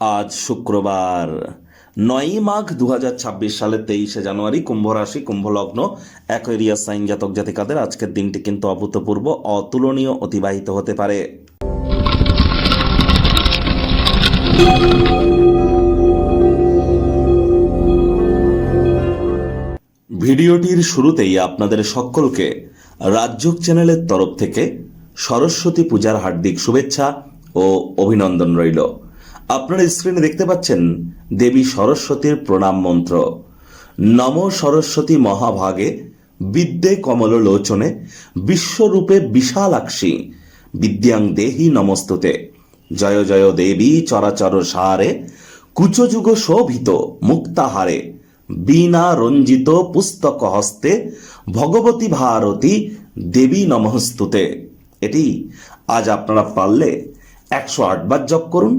আজ শুক্রবার। নয়ই মাঘ দু ছাব্বিশ সালের তেইশে জানুয়ারি কুম্ভ রাশি কুম্ভ লগ্ন অ্যাকোয়ারিয়া সাইন জাতক জাতিকাদের আজকের দিনটি কিন্তু অভূতপূর্ব, অতুলনীয়, অতিবাহিত হতে পারে। ভিডিওটির শুরুতেই আপনাদের সকলকে রাজ্যক চ্যানেলের তরফ থেকে সরস্বতী পূজার হার্দিক শুভেচ্ছা ও অভিনন্দন রইল। আপনারা স্ক্রিনে দেখতে পাচ্ছেন দেবী সরস্বতীর প্রণাম মন্ত্র। নম সরস্বতী মহাভাগে বিদ্যে কমল লোচনে বিশ্বরূপে বিশালাক্ষী বিদ্যাং দেহি নমস্তুতে। জয় জয় দেবী চরাচর সারে কুচযুগ শোভিত মুক্তাহারে বীণা রঞ্জিত পুস্তক হস্তে ভগবতী ভারতী দেবী নমস্তুতে। এটি আজ আপনারা পারলে একশো বার জপ করুন।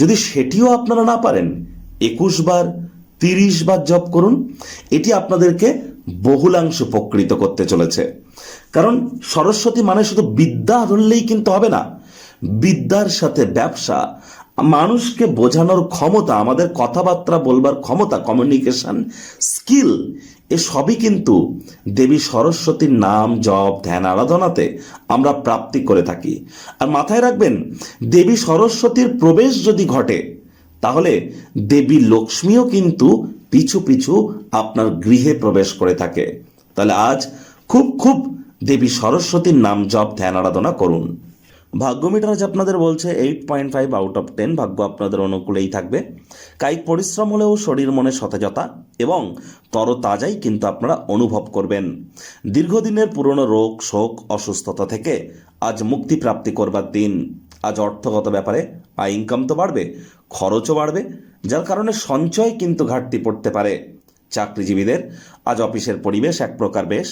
যদি সেটিও আপনারা না পারেন, একুশ বার, তিরিশ বার জপ করুন, এটি আপনাদেরকে বহুলাংশ উপকৃত করতে চলেছে। কারণ সরস্বতী মানে শুধু বিদ্যা ধরলেই কিন্তু হবে না, বিদ্যার সাথে ব্যবসা, মানুষকে বোঝানোর ক্ষমতা, আমাদের কথাবার্তা বলবার ক্ষমতা কমিউনিকেশন স্কিল এ সবই কিন্তু দেবী সরস্বতীর নাম, জপ, ধ্যান, আরাধনাতে আমরা প্রাপ্তি করে থাকি। আর মাথায় রাখবেন, দেবী সরস্বতীর প্রবেশ যদি ঘটে, তাহলে দেবী লক্ষ্মীও কিন্তু পিছু পিছু আপনার গৃহে প্রবেশ করে থাকে। তাহলে আজ খুব খুব দেবী সরস্বতীর নাম, জপ, ধ্যান, আরাধনা করুন। ভাগ্য মিটার আজ আপনাদের বলছে eight point five out of ten ভাগ্য আপনাদের অনুকূলেই থাকবে। কায়িক পরিশ্রম হলেও শরীর মনে সতেজতা এবং তরতাজাই কিন্তু আপনারা অনুভব করবেন। দীর্ঘদিনের পুরনো রোগ, শোক, অসুস্থতা থেকে আজ মুক্তি প্রাপ্তি করবার দিন। আজ অর্থগত ব্যাপারে আয় ইনকাম তো বাড়বে, খরচও বাড়বে, যার কারণে সঞ্চয় কিন্তু ঘাটতি পড়তে পারে। চাকরিজীবীদের আজ অফিসের পরিবেশ এক প্রকার বেশ।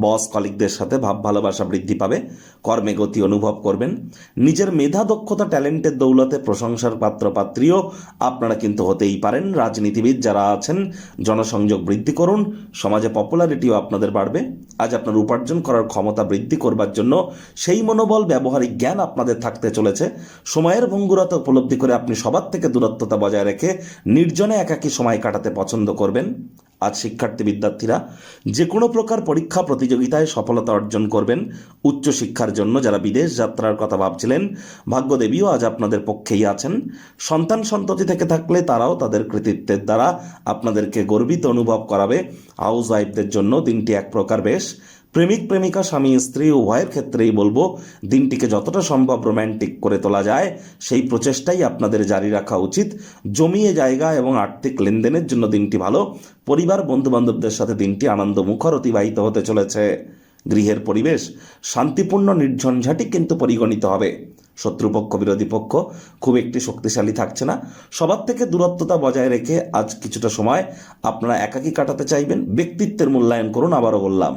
বস কলিকদের সাথে ভাব ভালোবাসা বৃদ্ধি পাবে, কর্মে গতি অনুভব করবেন। নিজের মেধা, দক্ষতা, ট্যালেন্টের দৌলতে প্রশংসার পাত্র, পাত্রীও আপনারা কিন্তু হতেই পারেন। রাজনীতিবিদ যারা আছেন, জনসংযোগ বৃদ্ধি করুন, সমাজে পপুলারিটিও আপনাদের বাড়বে। আজ আপনার উপার্জন করার ক্ষমতা বৃদ্ধি করবার জন্য সেই মনোবল, ব্যবহারিক জ্ঞান আপনাদের থাকতে চলেছে। সময়ের ভঙ্গুরতা উপলব্ধি করে আপনি সবার থেকে দূরত্বতা বজায় রেখে নির্জনে একাকী সময় কাটাতে পছন্দ করবেন। আজ শিক্ষার্থী বিদ্যার্থীরা যে কোনো প্রকার পরীক্ষা প্রতিযোগিতায় সফলতা অর্জন করবেন। উচ্চশিক্ষার জন্য যারা বিদেশ যাত্রার কথা ভাবছিলেন, ভাগ্যদেবীও আজ আপনাদের পক্ষেই আছেন। সন্তান সন্ততি থেকে থাকলে তারাও তাদের কৃতিত্বের দ্বারা আপনাদেরকে গর্বিত অনুভব করাবে। হাউস ওয়াইফদের জন্য দিনটি এক প্রকার বেশ। প্রেমিক, প্রেমিকা, স্বামী, স্ত্রী উভয়ের ক্ষেত্রেই বলব, দিনটিকে যতটা সম্ভব রোম্যান্টিক করে তোলা যায়, সেই প্রচেষ্টাই আপনাদের জারি রাখা উচিত। জমিয়ে জায়গা এবং আর্থিক লেনদেনের জন্য দিনটি ভালো। পরিবার বন্ধু বান্ধবদের সাথে দিনটি আনন্দমুখর অতিবাহিত হতে চলেছে। গৃহের পরিবেশ শান্তিপূর্ণ নির্ঝঞ্ঝাটি কিন্তু পরিগণিত হবে। শত্রুপক্ষ, বিরোধী পক্ষ খুব একটি শক্তিশালী থাকছে না। সবার থেকে দূরত্বতা বজায় রেখে আজ কিছুটা সময় আপনারা একাকী কাটাতে চাইবেন। ব্যক্তিত্বের মূল্যায়ন করুন, আবারও বললাম।